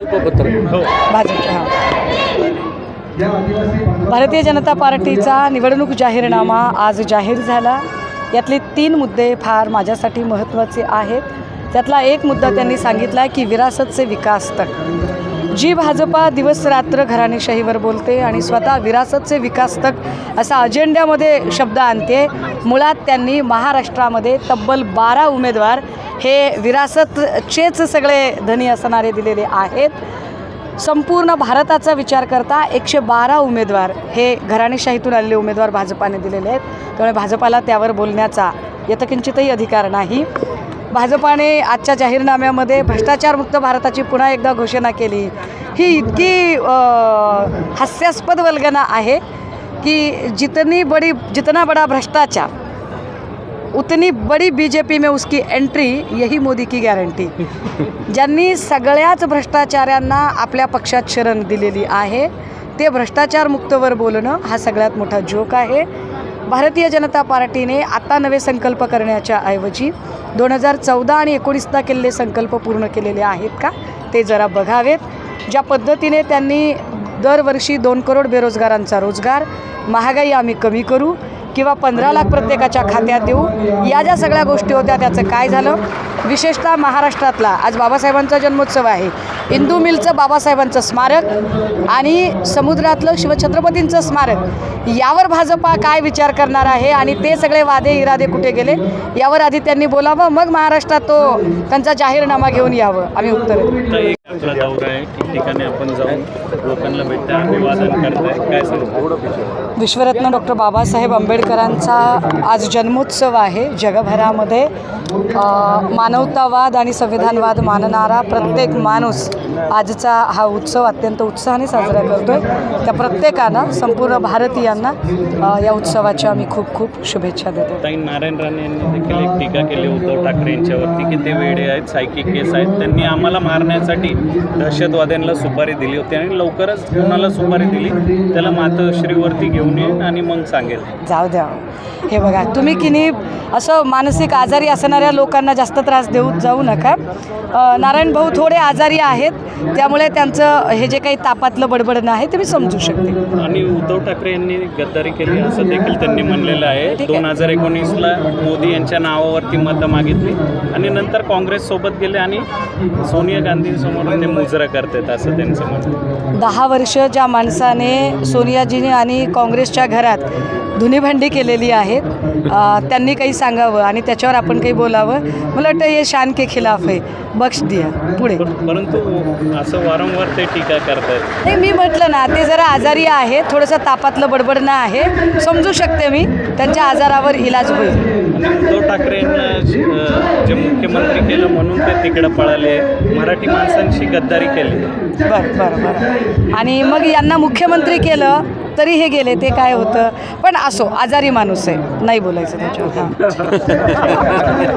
हो. भारतीय जनता पार्टीचा निवडणूक जाहीरनामा आज जाहीर झाला. यातले तीन मुद्दे फार माझ्यासाठी महत्त्वाचे आहेत. त्यातला एक मुद्दा त्यांनी सांगितला की विरासतचे विकास तक. जी भाजपा दिवस रात्र घराणेशाहीवर बोलते आणि स्वतः विरासतचे विकास तक असा अजेंड्यामध्ये शब्द आणते मुळात त्यांनी महाराष्ट्रामध्ये तब्बल बारा उमेदवार हे विरासतचेच सगळे धनी असणारे दिलेले आहेत. संपूर्ण भारताचा विचार करता एकशे बारा उमेदवार हे घराणेशाहीतून आलेले उमेदवार भाजपाने दिलेले आहेत. त्यामुळे भाजपाला त्यावर बोलण्याचा यथकिंचितही अधिकार नाही. भाजपाने आजच्या जाहीरनाम्यामध्ये भ्रष्टाचारमुक्त भारताची पुन्हा एकदा घोषणा केली. ही इतकी हास्यास्पद वल्गना आहे की जितनी बडी जितना बडा भ्रष्टाचार उतनी बड़ी बीजेपी में उसकी एंट्री यही मोदी की गॅरंटी ज्यांनी सगळ्याच भ्रष्टाचाऱ्यांना आपल्या पक्षात शरण दिलेली आहे ते भ्रष्टाचार मुक्तवर बोलणं हा सगळ्यात मोठा जोक आहे. भारतीय जनता पार्टीने आता नवे संकल्प करण्याच्या ऐवजी दोन हजार चौदा आणि एकोणीसला केलेले संकल्प पूर्ण केलेले आहेत का ते जरा बघावेत. ज्या पद्धतीने त्यांनी दरवर्षी दोन करोड बेरोजगारांचा रोजगार महागाई आम्ही कमी करू किंवा पंधरा लाख प्रत्येकाच्या खात्यात देऊ. या ज्या सगळ्या गोष्टी होत्या त्याचं काय झालं? विशेषतः महाराष्ट्रातला आज बाबासाहेबांचा जन्मोत्सव आहे. इंदू मिलचं बाबासाहेबांचं स्मारक आणि समुद्रातलं शिवछत्रपतींचं स्मारक. यावर भाजपा काय विचार करणार आहे आणि ते सगळे वादे इरादे कुठे गेले? यावर आधी त्यांनी बोलावं. मग महाराष्ट्रात तो त्यांचा जाहीरनामा घेऊन यावं. आम्ही उत्तर देऊ. आपला दौरा आहे. ठिकठिकाणी आपण जाऊन लोकांना भेटताय अभिवादन करताय. काय सांगतो? विश्वरत्न डॉक्टर बाबासाहेब आंबेडकरांचा आज जन्मोत्सव आहे. जगभरामध्ये मानवतावाद आणि संविधानवाद मानणारा प्रत्येक माणूस आजचा हा उत्सव अत्यंत उत्साहाने साजरा करतो आहे त्या प्रत्येकानं संपूर्ण भारतीयांना या उत्सवाच्या आम्ही खूप खूप शुभेच्छा देतो. ताई नारायण राणे यांनी देखील एक टीका केली उद्धव ठाकरे यांच्यावरती की ते वेडे आहेत सायकिक केस आहेत. त्यांनी आम्हाला मारण्यासाठी दहशतवाद्यांना सुपारी दिली होती आणि लवकरच कोणाला सुपारी दिली त्याला मातोश्रीवरती घेऊन आणि मग सांगेल. जाऊ द्या. हे बघा तुम्ही की नाही असं मानसिक आजारी असणाऱ्या लोकांना जास्त त्रास देऊ जाऊ नका. नारायण भाऊ थोडे आजारी आहेत त्यामुळे त्यांचं हे जे काही तापातलं बडबडणं आहे ते मी समजू शकते. आणि उद्धव ठाकरे यांनी गद्दारी केली असं देखील त्यांनी म्हणलेलं आहे. दोन हजार एकोणीसला मोदी यांच्या नावावरती मतं मागितली आणि नंतर काँग्रेस सोबत गेले आणि सोनिया गांधींसमोर ते मुजरा करतात असं त्यांचं म्हणणं दहा वर्ष ज्या माणसाने सोनियाजीने आणि काँग्रेसच्या घरात धुनीभांडी केलेली आहेत त्यांनी काही सांगावं आणि त्याच्यावर आपण काही बोलावं? मला वाटतं हे शान के खिलाफ आहे. बक्ष दिया. पुढे. पर- परंतु असं वारंवार ते टीका करतायत. नाही मी म्हटलं ना ते जरा आजारी आहे थोडंसं तापातलं बडबडणं आहे. समजू शकते मी. त्यांच्या आजारावर इलाज होईल. उद्धव ठाकरे जे मुख्यमंत्री केलं म्हणून ते तिकडे पळाले. मराठी माणसांशी गद्दारी केली. बरं बरं बरं. आणि मग यांना मुख्यमंत्री केलं तरी हे गेले ते काय होतं? पण असो आजारी माणूस आहे. नाही बोलायचं त्याच्यावर. हां.